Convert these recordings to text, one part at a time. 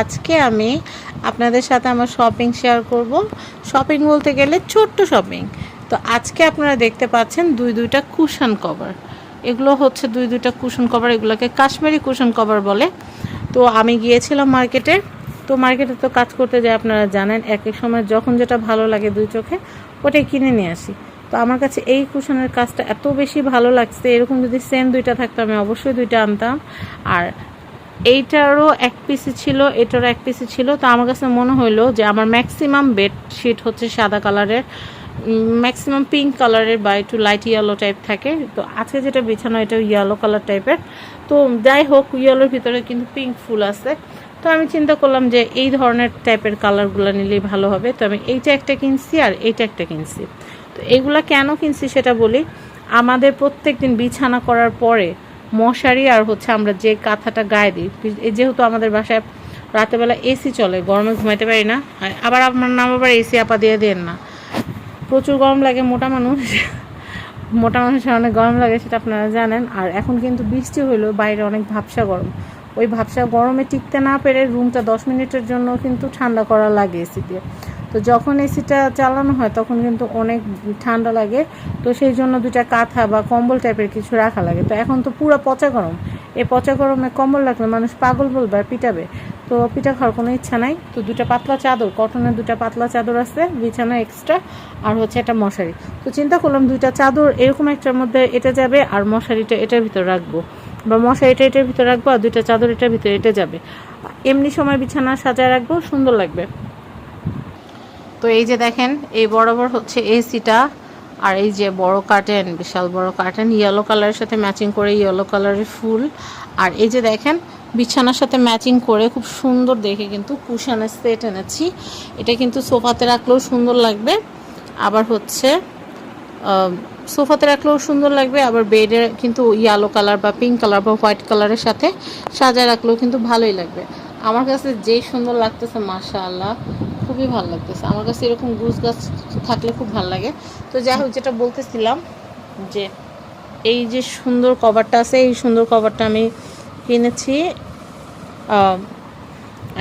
আজকে আমি আপনাদের সাথে আমার শপিং শেয়ার করব। শপিং বলতে গেলে ছোট্ট শপিং তো আজকে আপনারা দেখতে পাচ্ছেন দুই দুইটা কুশন কভার এগুলো হচ্ছে দুই দুইটা কুশন কভার এগুলোকে কাশ্মীরি কুশন কভার বলে। তো আমি গিয়েছিলাম মার্কেটে তো মার্কেটে তো কাজ করতে যাই আপনারা জানেন, এক এক সময় যখন যেটা ভালো লাগে দুই চোখে, ওটাই কিনে নিয়ে আসি। তো আমার কাছে এই কুশনের কাজটা এত বেশি ভালো লাগছে, এরকম যদি সেম দুইটা থাকতো, আমি অবশ্যই দুইটা আনতাম। আর এইটারও এক পিসি ছিল, এটারও এক পিসি ছিল। তো আমার কাছে মনে হলো যে আমার ম্যাক্সিমাম বেডশিট হচ্ছে সাদা কালারের ম্যাক্সিমাম পিঙ্ক কালারের বা একটু লাইট ইয়েলো টাইপ থাকে। তো আজকে যেটা বিছানো, এটা ইয়েলো কালার টাইপের তো যাই হোক ইয়েলোর ভিতরে কিন্তু পিঙ্ক ফুল আছে। তো আমি চিন্তা করলাম যে এই ধরনের টাইপের কালারগুলো নিলেই ভালো হবে। তো আমি এইটা একটা কিনছি আর এইটা একটা কিনছি। তো এইগুলা কেন কিনছি সেটা বলি? আমাদের প্রত্যেক দিন বিছানা করার পরে মশারি আর হচ্ছে আমরা যে কাঁথাটা গায়ে দিই। যেহেতু আমাদের বাসায় রাতেবেলা এসি চলে, গরমে ঘুমাইতে পারি না। আবার আপনার নাম আবার এসি আপা দিয়ে দেন না। প্রচুর গরম লাগে, মোটা মানুষ। মোটা মানুষের অনেক গরম লাগে, সেটা আপনারা জানেন। আর এখন কিন্তু বৃষ্টি হইলেও বাইরে অনেক ভাবসা গরম। ওই ভাবসা গরমে টিকতে না পেরে রুমটা দশ মিনিটের জন্য কিন্তু ঠান্ডা করা লাগে এসি দিয়ে তো যখন এসিটা চালানো হয়, তখন কিন্তু অনেক ঠান্ডা লাগে। তো সেই জন্য দুটা কাঁথা বা কম্বল টাইপের কিছু রাখা লাগে। তো এখন তো পুরো পচা গরম। এই পচা গরমে কম্বল রাখলে মানুষ পাগল বলবে আর পিটাবে। তো পিঠা খাওয়ার কোনো ইচ্ছা নাই। তো দুটা পাতলা চাদর, কটনের দুটা পাতলা চাদর আছে, বিছানা এক্সট্রা আর হচ্ছে একটা মশারি। তো চিন্তা করলাম দুইটা চাদর এরকম একটার মধ্যে এটা যাবে আর মশারিটা এটার ভিতর রাখব। বা মশারিটা এটার ভিতর রাখব আর দুইটা চাদর এটার ভিতরে এটা যাবে। এমনি সময় বিছানা সাজায় রাখব, সুন্দর লাগবে। তো এই যে দেখেন, এই বরাবর হচ্ছে এসিটা আর এই যে বড় কার্টেন বিশাল বড় কার্টেন ইয়েলো কালারের সাথে ম্যাচিং করে ইয়েলো কালারের ফুল। আর এই যে দেখেন, বিছানার সাথে ম্যাচিং করে খুব সুন্দর দেখে কিন্তু কুশানের সেট এনেছি। এটা কিন্তু সোফাতে রাখলেও সুন্দর লাগবে। আবার হচ্ছে সোফাতে রাখলেও সুন্দর লাগবে। আবার বেডে কিন্তু ইয়েলো কালার বা পিঙ্ক কালার বা হোয়াইট কালারের সাথে সাজায় রাখলেও কিন্তু ভালোই লাগবে। আমার কাছে যেই সুন্দর লাগতেছে মাশা আল্লাহ খুবই ভালো লাগতেছে। আমার কাছে এরকম গুজ গাছ থাকলে খুব ভালো লাগে। তো যাই হোক, যেটা বলতেছিলাম যে, এই যে সুন্দর কভারটা আছে, এই সুন্দর কভারটা আমি কিনেছি।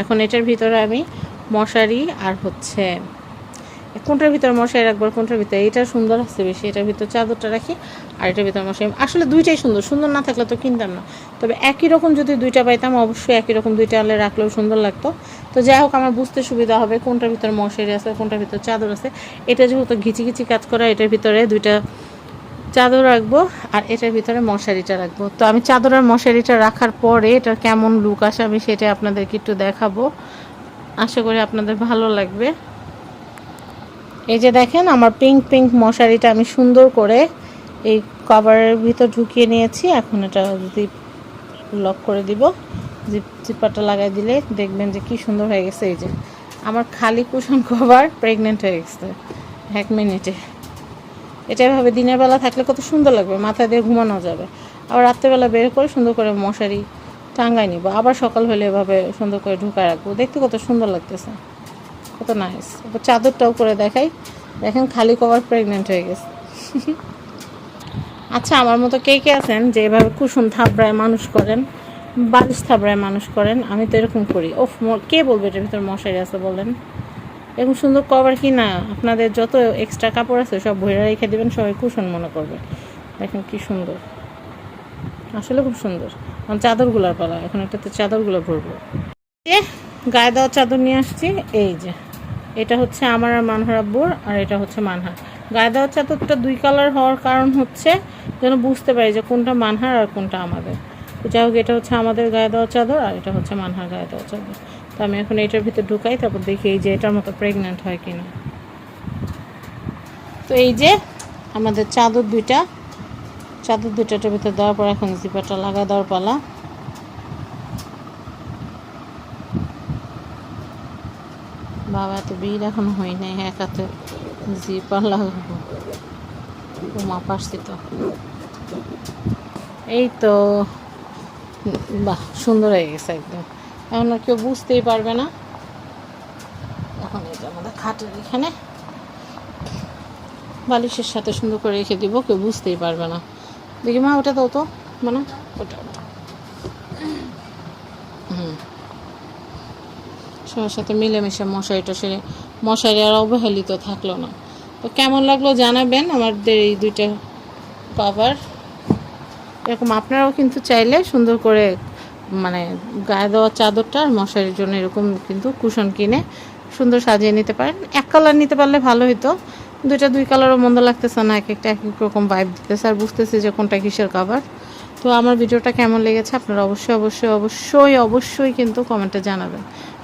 এখন এটার ভিতরে আমি মশারি আর হচ্ছে কোনটার ভিতরে মশারি রাখব কোনটার ভিতরে? এটা সুন্দর আছে বেশি, এটার ভিতরে চাদরটা রাখি আর এটার ভিতরে মশারি। আসলে দুইটাই সুন্দর সুন্দর না থাকলে তো কিনতাম না। তবে একই রকম যদি দুইটা পাইতাম, অবশ্যই একই রকম দুইটা আনলে রাখলেও সুন্দর লাগতো। তো যাই হোক, আমার বুঝতে সুবিধা হবে কোনটার ভিতরে মশারি আছে, কোনটার ভিতরে চাদর আছে। এটা যেহেতু ঘিচি ঘিচি কাজ করা, এটার ভিতরে দুইটা চাদর রাখব আর এটার ভিতরে মশারিটা রাখব। তো আমি চাদর আর মশারিটা রাখার পরে এটার কেমন লুক আসে আমি সেটা আপনাদেরকে একটু দেখাবো। আশা করি আপনাদের ভালো লাগবে। এই যে দেখেন, আমার পিঙ্ক পিঙ্ক মশারিটা আমি সুন্দর করে এই কভারের ভিতর ঢুকিয়ে নিয়েছি। এখন এটা যদি লক করে দিব। জিপ জিপারটা লাগাই দিলে দেখবেন যে কি সুন্দর হয়ে গেছে। এই যে, আমার খালি কুশন কভার প্রেগনেন্ট হয়ে গেছে এক মিনিটে। এটা এভাবে দিনের বেলা থাকলে কত সুন্দর লাগবে মাথা দিয়ে ঘুমানো যাবে। আবার রাত্রেবেলা বের করে সুন্দর করে মশারি টাঙ্গাই নিব। আবার সকাল হলে এভাবে সুন্দর করে ঢুকায় রাখব। দেখতে কত সুন্দর লাগতেছে। কত নাইস চাদরটাও করে দেখাই। দেখেন খালি কভার প্রেগনেন্ট হয়ে গেছে। আচ্ছা আমার মতো কে কে আছেন যে এভাবে কুসুম থাবড়ায় মানুষ করেন, বালিশ থাবড়ায় মানুষ করেন, আমি তো এরকম করি। ওফ কে বলবে এটার ভিতর মশারি আছে বলেন? এরকম সুন্দর কভার কি না? আপনাদের যত এক্সট্রা কাপড় আছে সব ভরে রেখে দেবেন, সবাই কুশন মনে করবে। দেখেন কি সুন্দর। আসলে খুব সুন্দর। আমার চাদরগুলোর পালা, এখন এটাতে চাদরগুলো ভরবো। গায়ে দেওয়া চাদর নিয়ে আসছি, এই যে। এটা হচ্ছে আমার আর মানহার আব্বুর, আর এটা হচ্ছে মানহার। গায়ে দেওয়ার চাদরটা দুই কালার হওয়ার কারণ হচ্ছে যেন বুঝতে পারি যে কোনটা মানহার আর কোনটা আমাদের। তো যাই হোক, এটা হচ্ছে আমাদের গায়ে দেওয়া চাদর আর এটা হচ্ছে মানহার গায়ে দেওয়া চাদর। তো আমি এখন এটার ভিতর ঢুকাই, তারপর দেখি এই যে এটার মতো প্রেগনেন্ট হয় কিনা। তো এই যে আমাদের চাদর দুইটা, চাদর দুইটাটার ভিতর দেওয়ার পর এখন জিপারটা লাগা দেওয়ার পালা। বাবা এত বিল এখনও হয় নাই, এক হাতে জিপার লাগাবো ও মা পারছি তো। এই তো, বাহ, সুন্দর হয়ে গেছে একদম। এখন আর কেউ বুঝতেই পারবে না। এখন এটা আমাদের খাটের এখানে বালিশের সাথে সুন্দর করে রেখে দিব, কেউ বুঝতেই পারবে না। দেখি মা, ওটা দাও তো মানে ওটা ওটা হুম সবার সাথে মিলেমিশে মশারি টশারি, মশারি আর অবহেলিত থাকল না। তো কেমন লাগল জানাবেন আমাদের এই দুইটা কভার এরকম আপনারাও কিন্তু চাইলে সুন্দর করে মানে গায়ে দেওয়া চাদরটা আর মশারির জন্য এরকম কিন্তু কুশন কিনে সুন্দর সাজিয়ে নিতে পারেন। এক কালার নিতে পারলে ভালো হতো দুইটা দুই কালারও মন্দ লাগতেছে না, এক একটা এক এক রকম ভাইব দিতেছে আর বুঝতেছি যে কোনটা কিসের কাভার তো আমার ভিডিওটা কেমন লেগেছে আপনারা অবশ্যই অবশ্যই অবশ্যই অবশ্যই কিন্তু কমেন্টে জানাবেন।